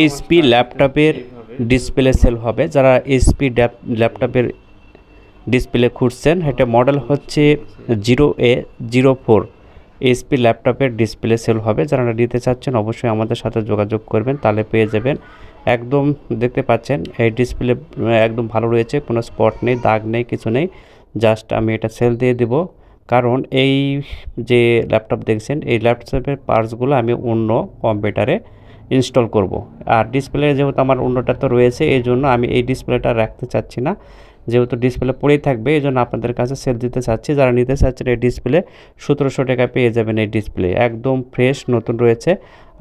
HP ল্যাপটপের display sale হবে। যারা এইচপি ল্যাপটপের ডিসপ্লে খুঁজছেন, এটা মডেল হচ্ছে zero A zero four HP ল্যাপটপের ডিসপ্লে সেল হবে। যারা নিতে চাচ্ছেন, অবশ্যই আমাদের সাথে যোগাযোগ করবেন, তাহলে পেয়ে যাবেন। একদম দেখতে পাচ্ছেন, এই ডিসপ্লে একদম ভালো রয়েছে, কোনো স্পট নেই, দাগ নেই, কিছু নেই। জাস্ট আমি এটা সেল দিয়ে দেব। কারণ এই যে ল্যাপটপ দেখছেন, এই ল্যাপটপের পার্টসগুলো আমি অন্য কম্পিউটারে ইনস্টল করব। আর ডিসপ্লে যেহেতু আমার অন্যটা তো রয়েছে এই জন্য আমি এই ডিসপ্লেটা রাখতে চাচ্ছি না। যেহেতু ডিসপ্লে পড়েই থাকবে এই জন্য আপনাদের কাছে সেল দিতে চাচ্ছি। যারা নিতে চাচ্ছেন এই ডিসপ্লে, সতেরোশো টাকা পেয়ে যাবেন এই ডিসপ্লে। একদম ফ্রেশ নতুন রয়েছে।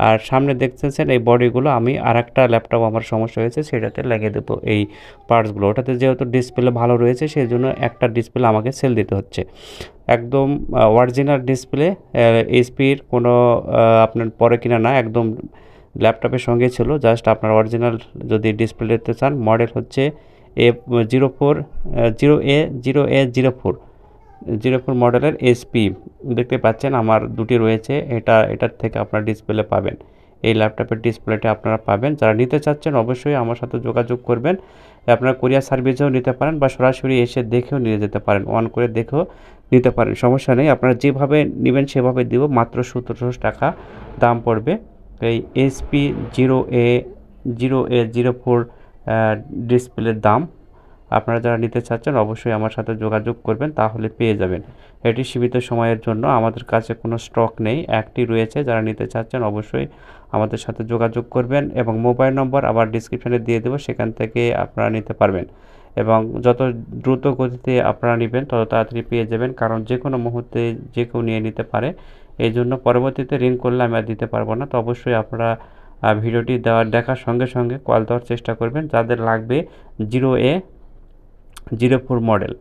আর সামনে দেখতেছেন এই বডিগুলো আমি আর একটা ল্যাপটপ আমার সমস্যা হয়েছে, সেটাতে লাগিয়ে দেবো এই পার্টসগুলো ওটাতে যেহেতু ডিসপ্লে ভালো রয়েছে সেই জন্য একটা ডিসপ্লে আমাকে সেল দিতে হচ্ছে। একদম অরিজিনাল ডিসপ্লে এইচপির কোনো আপনার পরে কিনা না, একদম ল্যাপটপের সঙ্গে ছিল জাস্ট আপনার অরিজিনাল যদি ডিসপ্লে নিতে চান মডেল হচ্ছে A zero four zero A zero A zero four zero four মডেলের এসপি দেখতে পাচ্ছেন আমার দুটি রয়েছে, এটা, এটার থেকে আপনার ডিসপ্লে পাবেন। এই ল্যাপটপের ডিসপ্লেটা আপনারা পাবেন। যারা নিতে চাচ্ছেন অবশ্যই আমার সাথে যোগাযোগ করবেন। আপনারা কোরিয়ার সার্ভিসেও নিতে পারেন বা সরাসরি এসে দেখেও নিয়ে যেতে পারেন। অন করে দেখেও নিতে পারেন। সমস্যা নেই, আপনারা যেভাবে নেবেন সেভাবে দিব, মাত্র সতেরোশো টাকা দাম পড়বে। এই SP zero A zero A zero four ডিসপ্লের দাম। আপনারা যারা নিতে চাচ্ছেন, অবশ্যই আমার সাথে যোগাযোগ করবেন, তাহলে পেয়ে যাবেন। এটি সীমিত সময়ের জন্য আমাদের কাছে কোনো স্টক নেই, একটি রয়েছে। যারা নিতে চাচ্ছেন, অবশ্যই আমাদের সাথে যোগাযোগ করবেন এবং মোবাইল নম্বর আবার ডিসক্রিপশানে দিয়ে দেবো, সেখান থেকে আপনারা নিতে পারবেন। এবং যত দ্রুত গতিতে আপনারা নেবেন, তত তাড়াতাড়ি পেয়ে যাবেন। কারণ যে কোনো মুহূর্তে যে কেউ নিয়ে নিতে পারে এই জন্য পরবর্তীতে রিং করলে আমি আর দিতে পারব না। তো অবশ্যই আপনারা ভিডিওটি দেওয়ার দেখার সঙ্গে সঙ্গে কল দেওয়ার চেষ্টা করবেন। যাদের লাগবে zero A zero four model.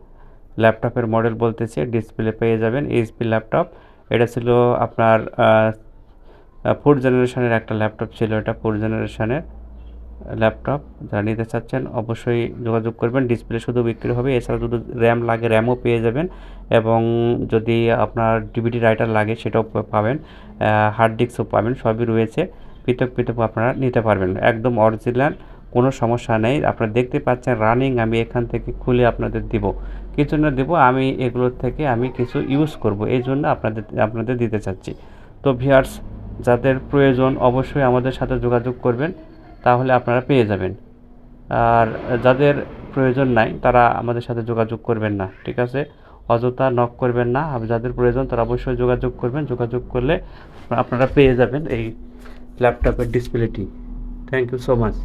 ল্যাপটপের মডেল বলতেছে, ডিসপ্লে পেয়ে যাবেন। এইচপি ল্যাপটপ, এটা ছিল আপনার ফোর জেনারেশনের একটা ল্যাপটপ ছিল, এটা ফোর জেনারেশনের ল্যাপটপ যারা নিতে চাচ্ছেন অবশ্যই যোগাযোগ করবেন। ডিসপ্লে শুধু বিক্রি হবে, এছাড়া যদি র্যাম লাগে র্যামও পেয়ে যাবেন এবং যদি আপনার ডিভিডি রাইটার লাগে, সেটাও পাবেন। হার্ড ডিস্কও পাবেন, সবই রয়েছে। পৃথক পৃথক আপনারা নিতে পারবেন। একদম অরিজিনাল কোনো সমস্যা নেই। আপনারা দেখতে পাচ্ছেন রানিং আমি এখান থেকে খুলে আপনাদের দিব। কিছু না দেবো, আমি এগুলোর থেকে আমি কিছু ইউজ করব। এই জন্য আপনাদের আপনাদের দিতে চাচ্ছি। তো ভিয়ার্স যাদের প্রয়োজন, অবশ্যই আমাদের সাথে যোগাযোগ করবেন। তাহলে আপনারা পেয়ে যাবেন। আর যাদের প্রয়োজন নাই, তারা আমাদের সাথে যোগাযোগ করবেন না, ঠিক আছে? অযথা নক করবেন না। যাদের প্রয়োজন, তারা অবশ্যই যোগাযোগ করবেন। যোগাযোগ করলে আপনারা পেয়ে যাবেন এই ল্যাপটপের ডিসপ্লেটি থ্যাংক ইউ সো মাচ